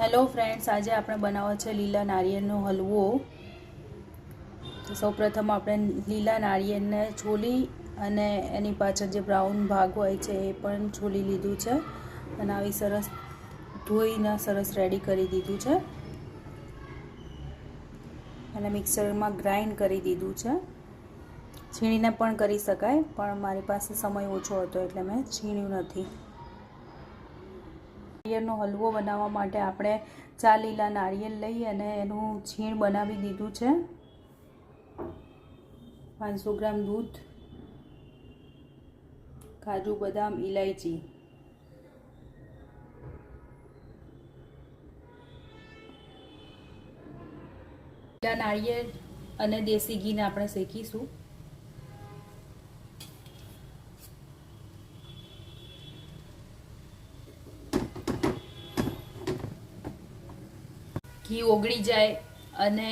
Hello friends આજે આપણે બનાવવા છે લીલા નારિયેળનો હલવો. સૌપ્રથમ આપણે લીલા નારિયેળને છોલી અને એની પાછળ જે બ્રાઉન ભાગ હોય છે એ પણ છોલી લીધું છે. અને આવી સરસ ધોઈને સરસ રેડી કરી દીધું છે. અને મિક્સરમાં ગ્રાઇન્ડ કરી દીધું છે. છીણીને પણ કરી શકાય, પણ મારી પાસે સમય ઓછો હતો એટલે મેં છીણ્યું નથી. નારિયેળનો હલવો બનાવવા માટે આપણે ચા, લીલા નાળિયેર લઈ અને એનું છીણ બનાવી દીધું છે. પાંચસો ગ્રામ દૂધ, કાજુ, બદામ ઇલાયચી લીલા નાળિયેર અને દેશી ઘીને આપણે શેકીશું. ઘી ઓગળી જાય અને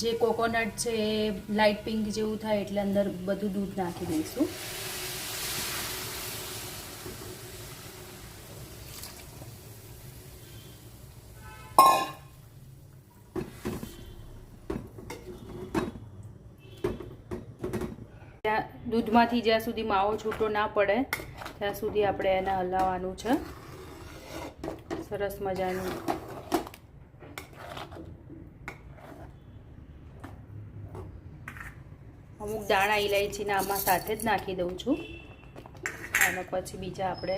જે કોકોનટ છે, એ લાઇટ પિંક જેવું થાય એટલે અંદર બધું દૂધ નાખી દઈશું. દૂધમાંથી જ્યાં સુધી માવો છૂટો ના પડે, ત્યાં સુધી આપણે એને હલાવવાનું છે. સરસ મજાનું અમુક દાણા ઇલાયચીના આમાં સાથે જ નાખી દઉં છું. અને પછી બીજા આપણે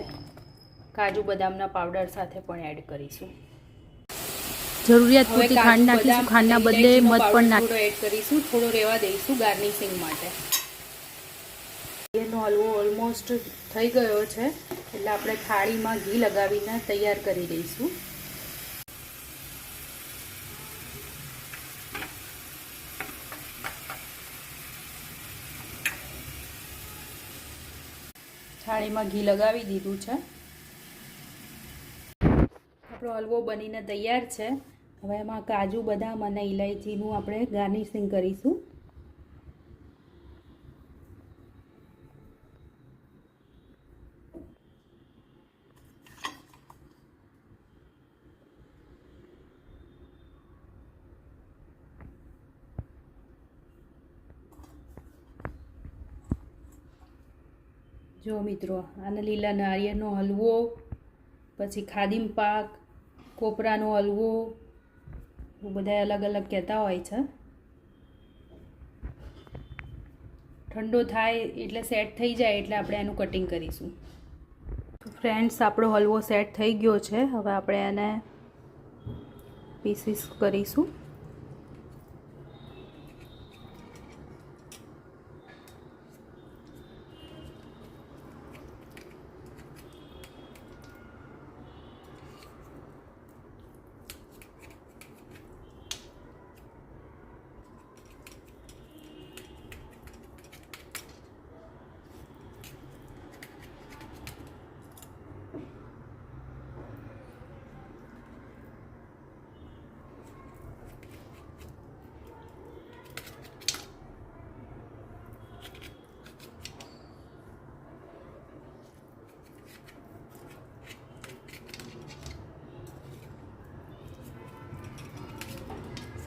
કાજુ બદામના પાવડર સાથે પણ એડ કરીશું. જરૂરિયાત પૂરતી ખાંડ નાખીશું ખાંડના બદલે મધ પણ નાખી એડ કરીશું થોડો રેવા દઈશું ગાર્નિશિંગ માટે. એનો હલવો ઓલમોસ્ટ થઈ ગયો છે એટલે આપણે થાળીમાં ઘી લગાવીને તૈયાર કરી દઈશું. થાળીમાં ઘી લગાવી દીધું છે. આપણો હલવો બનીને તૈયાર છે. હવે એમાં કાજુ, બદામ અને ઇલાયચીનું આપણે ગાર્નિશિંગ કરીશું. જો મિત્રો, આને લીલા નારિયેળનો હલવો, પછી ખાદીમ પાક, કોપરાનો હલવો બધા અલગ અલગ કહેતા હોય છે. ઠંડો થાય એટલે સેટ થઈ જાય એટલે આપણે એનું કટિંગ કરીશું. ફ્રેન્ડ્સ, આપણો હલવો સેટ થઈ ગયો છે. હવે આપણે એને પીસીસ કરીશું.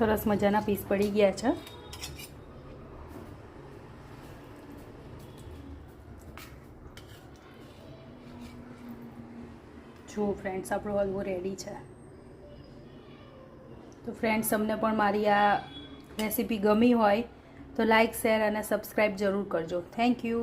સરસ મજાના પીસ પડી ગયા છે. જો ફ્રેન્ડ્સ આપણો હલવો રેડી છે. તો ફ્રેન્ડ્સ તમને પણ મારી આ રેસીપી ગમી હોય તો લાઇક શેર અને સબસ્ક્રાઈબ જરૂર કરજો. Thank you